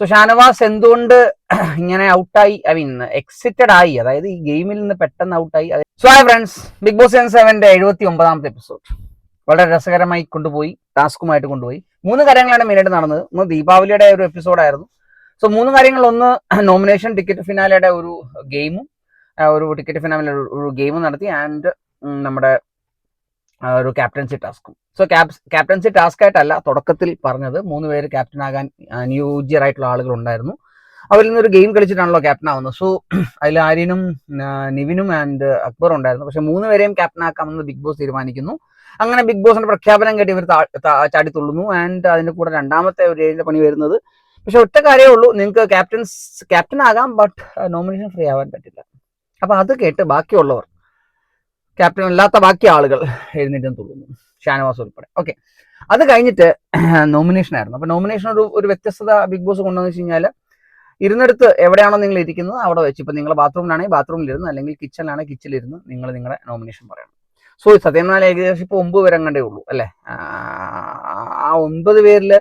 So Shanavas എന്തുകൊണ്ട് ഇങ്ങനെ ഔട്ടായി ഐ മീൻ എക്സിറ്റഡ് ആയി. അതായത് ഈ ഗെയിമിൽ നിന്ന് പെട്ടെന്ന് ഔട്ടായി so hi friends Big Boss season സെവന്റെ എഴുപത്തി ഒമ്പതാമത്തെ എപ്പിസോഡ് വളരെ രസകരമായി കൊണ്ടുപോയി. ടാസ്കുമായിട്ട് കൊണ്ടുപോയി. മൂന്ന് കാര്യങ്ങളാണ് മെയിനായിട്ട് നടന്നത്. ഒന്ന് ദീപാവലിയുടെ ഒരു എപ്പിസോഡായിരുന്നു സോ മൂന്ന് കാര്യങ്ങൾ. ഒന്ന് നോമിനേഷൻ ടിക്കറ്റ് ഫിനാലയുടെ ഒരു ഗെയിമും ഒരു ടിക്കറ്റ് ഫിനാലെ ഒരു ഗെയിമും നടത്തി. ആൻഡ് നമ്മുടെ ഒരു ക്യാപ്റ്റൻസി ടാസ്കും സോ ക്യാപ്റ്റൻസി ടാസ്ക് ആയിട്ടല്ല തുടക്കത്തിൽ പറഞ്ഞത് മൂന്ന് പേര് ക്യാപ്റ്റൻ ആകാൻ അനുയോജ്യരായിട്ടുള്ള ആളുകൾ ഉണ്ടായിരുന്നു. അവരിൽ നിന്ന് ഒരു ഗെയിം കളിച്ചിട്ടാണല്ലോ ക്യാപ്റ്റൻ ആവുന്നത്. സോ അതിൽ ആര്യനും നിവിനും ആൻഡ് അക്ബർ ഉണ്ടായിരുന്നു. പക്ഷെ മൂന്ന് പേരെയും ക്യാപ്റ്റൻ ആക്കാമെന്ന് ബിഗ് ബോസ് തീരുമാനിക്കുന്നു. അങ്ങനെ ബിഗ് ബോസിന്റെ പ്രഖ്യാപനം കേട്ട് ഇവർ ചാടി തുള്ളുന്നു. ആൻഡ് അതിന്റെ കൂടെ രണ്ടാമത്തെ ഒരു ഏഴിന്റെ പണി വരുന്നത്. പക്ഷെ ഒറ്റ കാര്യമേ ഉള്ളൂ. നിങ്ങൾക്ക് ക്യാപ്റ്റൻസ് ക്യാപ്റ്റൻ ആകാം ബട്ട് നോമിനേഷൻ ഫ്രീ ആവാൻ പറ്റില്ല. അപ്പൊ അത് കേട്ട് ബാക്കിയുള്ളവർ ക്യാപ്റ്റൻ അല്ലാത്ത ബാക്കി ആളുകൾ എഴുന്നേറ്റും തോന്നുന്നു. ഷാനവാസ് ഉൾപ്പെടെ. ഓക്കെ അത് കഴിഞ്ഞിട്ട് നോമിനേഷൻ ആയിരുന്നു. അപ്പൊ നോമിനേഷൻ ഒരു ഒരു വ്യത്യസ്തത ബിഗ് ബോസ് കൊണ്ടുവന്ന് വെച്ച് കഴിഞ്ഞാൽ ഇരുന്നിടത്ത് എവിടെയാണോ നിങ്ങൾ ഇരിക്കുന്നത് അവിടെ വെച്ച്. ഇപ്പൊ നിങ്ങൾ ബാത്റൂമിലാണെങ്കിൽ ബാത്റൂമിലിരുന്ന് അല്ലെങ്കിൽ കിച്ചണിലാണെങ്കിൽ കിച്ചണിലിരുന്ന് നിങ്ങൾ നിങ്ങളുടെ നോമിനേഷൻ പറയണം. സോ സത്യം പറഞ്ഞാൽ ഏകദേശം ഇപ്പൊ ഒമ്പത് പേരെ കണ്ടേ ഉള്ളൂ അല്ലെ? ആ ഒമ്പത് പേരിൽ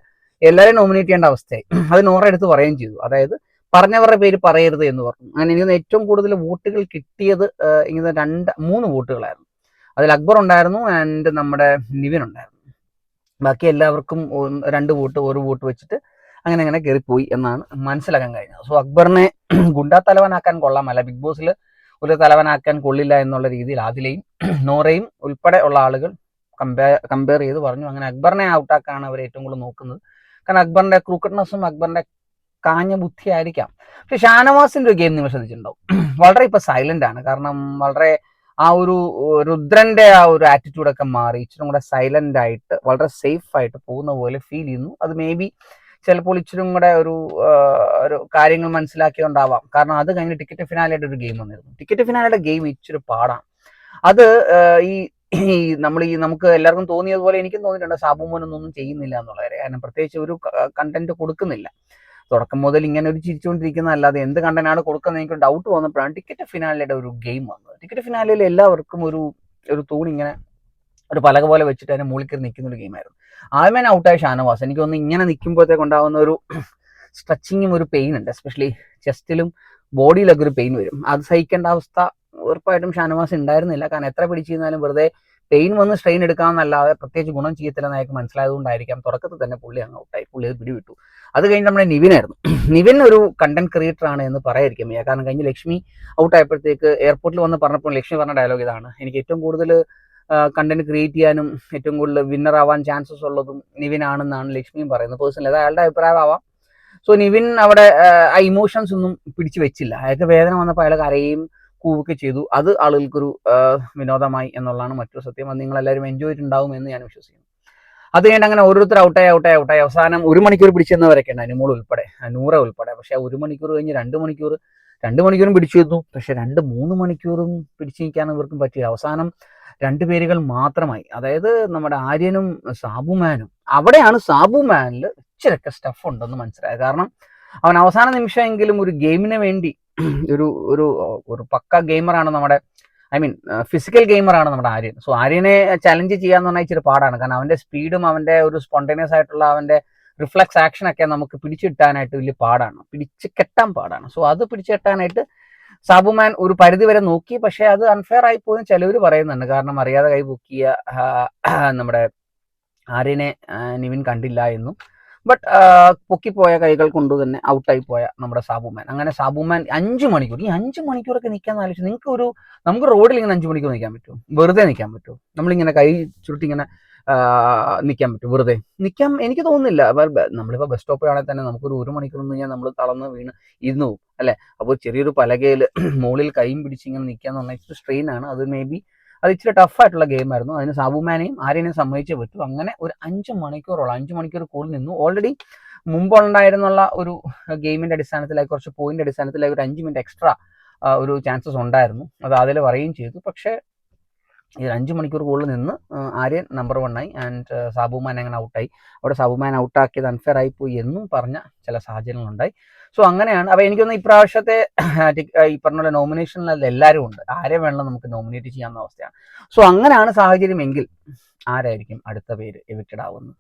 എല്ലാവരെയും നോമിനേറ്റ് ചെയ്യേണ്ട അവസ്ഥയായി. അത് നോറ എടുത്ത് പറയുകയും ചെയ്തു. അതായത് പറഞ്ഞവരുടെ പേര് പറയരുത് എന്ന് പറഞ്ഞു. അങ്ങനെ എനിക്ക് ഏറ്റവും കൂടുതൽ വോട്ടുകൾ കിട്ടിയത് ഇങ്ങനെ രണ്ട് മൂന്ന് വോട്ടുകളായിരുന്നു. അതിൽ അക്ബർ ഉണ്ടായിരുന്നു ആൻഡ് നമ്മുടെ നിവിൻ ഉണ്ടായിരുന്നു. ബാക്കി എല്ലാവർക്കും രണ്ട് വോട്ട് ഒരു വോട്ട് വെച്ചിട്ട് അങ്ങനെ അങ്ങനെ കയറിപ്പോയി എന്നാണ് മനസ്സിലാക്കാൻ കഴിഞ്ഞത്. സോ അക്ബറിനെ ഗുണ്ടാ തലവനാക്കാൻ കൊള്ളാമല്ല. ബിഗ് ബോസിൽ ഒരു തലവനാക്കാൻ കൊള്ളില്ല എന്നുള്ള രീതിയിൽ ആദിലയും നോറയും ഉൾപ്പെടെ ഉള്ള ആളുകൾ കമ്പയർ കമ്പയർ ചെയ്ത് പറഞ്ഞു. അങ്ങനെ അക്ബറിനെ ഔട്ടാക്കാണ് അവർ ഏറ്റവും കൂടുതൽ നോക്കുന്നത്. കാരണം അക്ബറിന്റെ ക്രൂക്കറ്റ്നെസ്സും അക്ബറിന്റെ കാഞ്ഞ ബുദ്ധി ആയിരിക്കാം പക്ഷെ ഷാനവാസിന്റെ ഒരു ഗെയിം നിങ്ങൾ ശ്രദ്ധിച്ചിട്ടുണ്ടാവും. വളരെ ഇപ്പൊ സൈലന്റ് ആണ്. കാരണം വളരെ ആ ഒരു രുദ്രന്റെ ആ ഒരു ആറ്റിറ്റ്യൂഡൊക്കെ മാറി ഇച്ചിരി കൂടെ സൈലന്റ് ആയിട്ട് വളരെ സേഫ് ആയിട്ട് പോകുന്ന പോലെ ഫീൽ ചെയ്യുന്നു. അത് മേ ബി ചിലപ്പോൾ ഇച്ചിരി കൂടെ ഒരു ഒരു കാര്യങ്ങൾ മനസ്സിലാക്കിയോണ്ടാവാം. കാരണം അത് കഴിഞ്ഞ് ടിക്കറ്റ് ഫിനാലയുടെ ഒരു ഗെയിം വന്നിരുന്നു. ടിക്കറ്റ് ഫിനാലയുടെ ഗെയിം ഇച്ചിരി പാടാണ്. അത് ഈ ഈ നമ്മൾ ഈ നമുക്ക് എല്ലാവർക്കും തോന്നിയതുപോലെ എനിക്കും തോന്നിയിട്ടുണ്ട്. സാബുമോനൊന്നും ഒന്നും ചെയ്യുന്നില്ല എന്നുള്ളവരെ. കാരണം പ്രത്യേകിച്ച് ഒരു കണ്ടന്റ് കൊടുക്കുന്നില്ല. തുടക്കം മുതൽ ഇങ്ങനെ ഒരു ചിരിച്ചുകൊണ്ടിരിക്കുന്ന അല്ലാതെ എന്ത് കണ്ടനാണ് കൊടുക്കുന്നത് എനിക്ക് ഡൗട്ട് വന്നപ്പോഴാണ് ടിക്കറ്റ് ഫിനാലയുടെ ഒരു ഗെയിം വന്നത്. ടിക്കറ്റ് ഫിനാലയിൽ എല്ലാവർക്കും ഒരു ഒരു തൂണിങ്ങനെ ഒരു പലക പോലെ വെച്ചിട്ട് അതിന് മുകളിൽ കയറി നിൽക്കുന്ന ഒരു ഗെയിമായിരുന്നു ആദ്യമേ ഔട്ടായ ഷാനവാസ്. എനിക്ക് തോന്നുന്നു ഇങ്ങനെ നിൽക്കുമ്പോഴത്തേക്ക് ഉണ്ടാകുന്ന ഒരു സ്ട്രെച്ചിങ്ങും ഒരു പെയിൻ ഉണ്ട്. എസ്പെഷ്യലി ചെസ്റ്റിലും ബോഡിയിലൊക്കെ ഒരു പെയിൻ വരും. അത് സഹിക്കേണ്ട അവസ്ഥ ഉറപ്പായിട്ടും ഷാനവാസ് ഉണ്ടായിരുന്നില്ല. കാരണം എത്ര പിടിച്ചിരുന്നാലും വെറുതെ പെയിൻ വന്ന് സ്ട്രെയിൻ എടുക്കാമെന്നല്ലാതെ പ്രത്യേകിച്ച് ഗുണം ചെയ്യത്തില്ലെന്ന് അയാൾക്ക് മനസ്സിലായതുകൊണ്ടായിരിക്കാം. തുടക്കത്തിൽ തന്നെ പുള്ളി അങ്ങ് ഔട്ടായി പുള്ളി അത് പിടിവിട്ടു. അത് കഴിഞ്ഞ് നമ്മുടെ നിവിനായിരുന്നു. നിവിൻ ഒരു കണ്ടന്റ് ക്രിയേറ്റർ ആണ് എന്ന് പറയായിരിക്കും. കാരണം കഴിഞ്ഞ് ലക്ഷ്മി ഔട്ട് ആയപ്പോഴത്തേക്ക് എയർപോർട്ടിൽ വന്ന് പറഞ്ഞപ്പോൾ ലക്ഷ്മി പറഞ്ഞ ഡയലോഗ് ഇതാണ്. എനിക്ക് ഏറ്റവും കൂടുതൽ കണ്ടന്റ് ക്രിയേറ്റ് ചെയ്യാനും ഏറ്റവും കൂടുതൽ വിന്നർ ആവാൻ ചാൻസസ് ഉള്ളതും നിവിനാണെന്നാണ് ലക്ഷ്മിയും പറയുന്നത്. പേഴ്സണലി അത് അയാളുടെ അഭിപ്രായമാവാം. സോ നിവിൻ അവിടെ ആ ഇമോഷൻസ് ഒന്നും പിടിച്ചു വെച്ചില്ല. അയാൾക്ക് വേദന വന്നപ്പോൾ അയാൾ കരയും കൂവൊക്കെ ചെയ്തു. അത് ആളുകൾക്കൊരു വിനോദമായി എന്നുള്ളതാണ് മറ്റൊരു സത്യം. അത് നിങ്ങളെല്ലാവരും എൻജോയ് ചെയ്തിട്ടുണ്ടാവും എന്ന് ഞാൻ വിശ്വസിക്കുന്നു. അത് കഴിഞ്ഞ് അങ്ങനെ ഓരോരുത്തർ ഔട്ടായി ഔട്ടായി ഔട്ടായി അവസാനം ഒരു മണിക്കൂർ പിടിച്ചെന്നവരൊക്കെ ഉണ്ട്. അനുമോൾ ഉൾപ്പെടെ നൂറ ഉൾപ്പെടെ. പക്ഷെ ഒരു മണിക്കൂർ കഴിഞ്ഞ് രണ്ട് മണിക്കൂർ രണ്ട് മണിക്കൂറും പിടിച്ചു നിന്നു. പക്ഷെ രണ്ട് മൂന്ന് മണിക്കൂറും പിടിച്ചു നിൽക്കാൻ ഇവർക്കും പറ്റിയ അവസാനം രണ്ട് പേരുകൾ മാത്രമായി. അതായത് നമ്മുടെ ആര്യനും സാബുമാനും. അവിടെയാണ് സാബുമാനിൽ ഇച്ചിരൊക്കെ സ്റ്റഫ് ഉണ്ടെന്ന് മനസ്സിലായത്. കാരണം അവൻ അവസാന നിമിഷമെങ്കിലും ഒരു ഗെയിമിന് വേണ്ടി ഒരു ഒരു ഒരു പക്ക ഗെയിമറാണ് നമ്മുടെ ഐ മീൻ ഫിസിക്കൽ ഗെയിമറാണ് നമ്മുടെ ആര്യൻ. സോ ആര്യനെ ചലഞ്ച് ചെയ്യാന്ന് പറഞ്ഞാൽ ഇച്ചിരി പാടാണ്. കാരണം അവന്റെ സ്പീഡും അവന്റെ ഒരു സ്പോണ്ടേനിയസ് ആയിട്ടുള്ള അവന്റെ റിഫ്ലക്സ് ആക്ഷൻ ഒക്കെ നമുക്ക് പിടിച്ചു കിട്ടാനായിട്ട് വലിയ പാടാണ്. പിടിച്ച് കെട്ടാൻ പാടാണ്. സോ അത് പിടിച്ചു കെട്ടാനായിട്ട് സാബുമാൻ ഒരു പരിധി വരെ നോക്കി. പക്ഷെ അത് അൺഫെയർ ആയി പോയെന്ന് ചിലവർ പറയുന്നുണ്ട്. കാരണം അറിയാതെ കൈ പൊക്കിയ നമ്മുടെ ആര്യനെ നിവിൻ കണ്ടില്ല എന്നും. ബട്ട് പൊക്കിപ്പോയ കൈകൾ കൊണ്ട് തന്നെ ഔട്ടായി പോയ നമ്മുടെ സാബുമാൻ അങ്ങനെ സാബുമാൻ അഞ്ചു മണിക്കൂർ. ഈ അഞ്ചു മണിക്കൂറൊക്കെ നിൽക്കാൻ ആലോചിച്ച് നിങ്ങൾക്ക് ഒരു നമുക്ക് റോഡിൽ ഇങ്ങനെ അഞ്ചു മണിക്കൂർ നിൽക്കാൻ പറ്റും വെറുതെ നിൽക്കാൻ പറ്റും നമ്മളിങ്ങനെ കൈ ചുരുട്ടി ഇങ്ങനെ നിൽക്കാൻ പറ്റും വെറുതെ. നിൽക്കാൻ എനിക്ക് തോന്നുന്നില്ല. നമ്മളിപ്പോൾ ബസ് സ്റ്റോപ്പിലാണെങ്കിൽ തന്നെ നമുക്കൊരു ഒരു മണിക്കൂർ കഴിഞ്ഞാൽ നമ്മൾ തളർന്ന് വീണ് ഇരുന്നു പോകും. അല്ലേ? അപ്പോൾ ചെറിയൊരു പലകയിൽ മുകളിൽ കൈയും പിടിച്ച് ഇങ്ങനെ നിൽക്കാൻ ഇച്ചിരി സ്ട്രെയിൻ ആണ്. അത് മേ ബി അത് ഇച്ചിരി ടഫ് ആയിട്ടുള്ള ഗെയിം ആയിരുന്നു. അതിന് സാബുമാനെയും ആരെയും സമ്മതിച്ചേ പറ്റൂ. അങ്ങനെ ഒരു അഞ്ച് മണിക്കൂറോളം അഞ്ച് മണിക്കൂർ കൂടുതൽ നിന്നു. ഓൾറെഡി മുമ്പുണ്ടായിരുന്നുള്ള ഒരു ഗെയിമിന്റെ അടിസ്ഥാനത്തിലായി കുറച്ച് പോയിന്റ് അടിസ്ഥാനത്തിലായി ഒരു അഞ്ച് മിനിറ്റ് എക്സ്ട്രാ ഒരു ചാൻസസ് ഉണ്ടായിരുന്നു. അത് അതിൽ പറയുകയും ചെയ്തു. പക്ഷേ ഈ അഞ്ച് മണിക്കൂർ കൂടുതൽ നിന്ന് ആര്യൻ നമ്പർ വൺ ആയി. ആൻഡ് സാബുമാൻ അങ്ങനെ ഔട്ടായി അവിടെ സാബുമാൻ ഔട്ടാക്കിയത് അൺഫെയർ ആയി പോയി എന്നും പറഞ്ഞ ചില സാഹചര്യങ്ങളുണ്ടായി. സോ അങ്ങനെയാണ്. അപ്പൊ എനിക്കൊന്ന് ഇപ്രാവശ്യത്തെ ഈ പറഞ്ഞ നോമിനേഷനിൽ എല്ലാവരും ഉണ്ട്. ആരെ വേണമെന്ന് നമുക്ക് നോമിനേറ്റ് ചെയ്യാവുന്ന അവസ്ഥയാണ്. സോ അങ്ങനെയാണ് സാഹചര്യം എങ്കിൽ ആരായിരിക്കും അടുത്ത പേര് എവിക്റ്റഡ് ആവുന്നത്?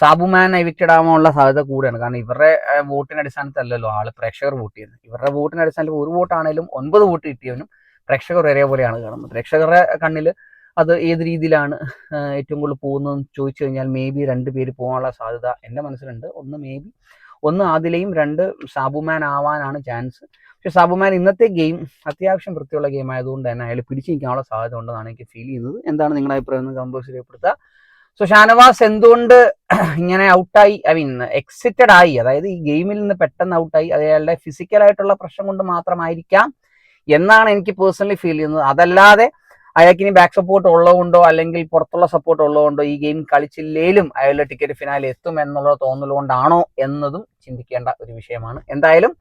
സാബുമാൻ എവിക്റ്റഡ് ആവാനുള്ള സാധ്യത കൂടെയാണ്. കാരണം ഇവരുടെ വോട്ടിന്റെ അടിസ്ഥാനത്തിലല്ലോ ആൾ പ്രേക്ഷകർ വോട്ട് ചെയ്യുന്നത്. ഇവരുടെ വോട്ടിന്റെ അടിസ്ഥാനത്തിൽ ഒരു വോട്ടാണേലും ഒൻപത് വോട്ട് കിട്ടിയവനും പ്രേക്ഷകർ ഒരേപോലെയാണ് കാണുന്നത്. പ്രേക്ഷകരുടെ കണ്ണിൽ അത് ഏത് രീതിയിലാണ് ഏറ്റവും കൂടുതൽ പോകുന്നതെന്ന് ചോദിച്ചു കഴിഞ്ഞാൽ മേ ബി രണ്ട് പേര് പോകാനുള്ള സാധ്യത എന്റെ മനസ്സിലുണ്ട്. ഒന്ന് മേ ബി ഒന്ന് ആദിലയും രണ്ട് സാബുമാൻ ആവാനാണ് ചാൻസ് പക്ഷെ സാബുമാൻ ഇന്നത്തെ ഗെയിം അത്യാവശ്യം വൃത്തിയുള്ള ഗെയിം ആയതുകൊണ്ട് തന്നെ അയാൾ പിടിച്ചു നിൽക്കാനുള്ള സാധ്യത ഉണ്ടെന്നാണ് എനിക്ക് ഫീൽ ചെയ്യുന്നത്. എന്താണ് നിങ്ങളുടെ അഭിപ്രായം? എന്ന് കമ്പോസ് രേഖപ്പെടുത്തുക. സോ ഷാനവാസ് എന്തുകൊണ്ട് ഇങ്ങനെ ഔട്ടായി ഐ മീൻ എക്സിറ്റഡ് ആയി. അതായത് ഈ ഗെയിമിൽ നിന്ന് പെട്ടെന്ന് ഔട്ടായി അത് അയാളുടെ ഫിസിക്കലായിട്ടുള്ള പ്രശ്നം കൊണ്ട് മാത്രമായിരിക്കാം എന്നാണ് എനിക്ക് പേഴ്സണലി ഫീൽ ചെയ്യുന്നത്. അതല്ലാതെ അയാൾക്ക് ഇനി ബാക്ക് സപ്പോർട്ട് ഉള്ളതുകൊണ്ടോ അല്ലെങ്കിൽ പുറത്തുള്ള സപ്പോർട്ട് ഉള്ളതുകൊണ്ടോ ഈ ഗെയിം കളിച്ചില്ലേലും അയാളുടെ ടിക്കറ്റ് ഫിനാലിൽ എത്തും എന്നുള്ള തോന്നലുകൊണ്ടാണോ എന്നതും ചിന്തിക്കേണ്ട ഒരു വിഷയമാണ്. എന്തായാലും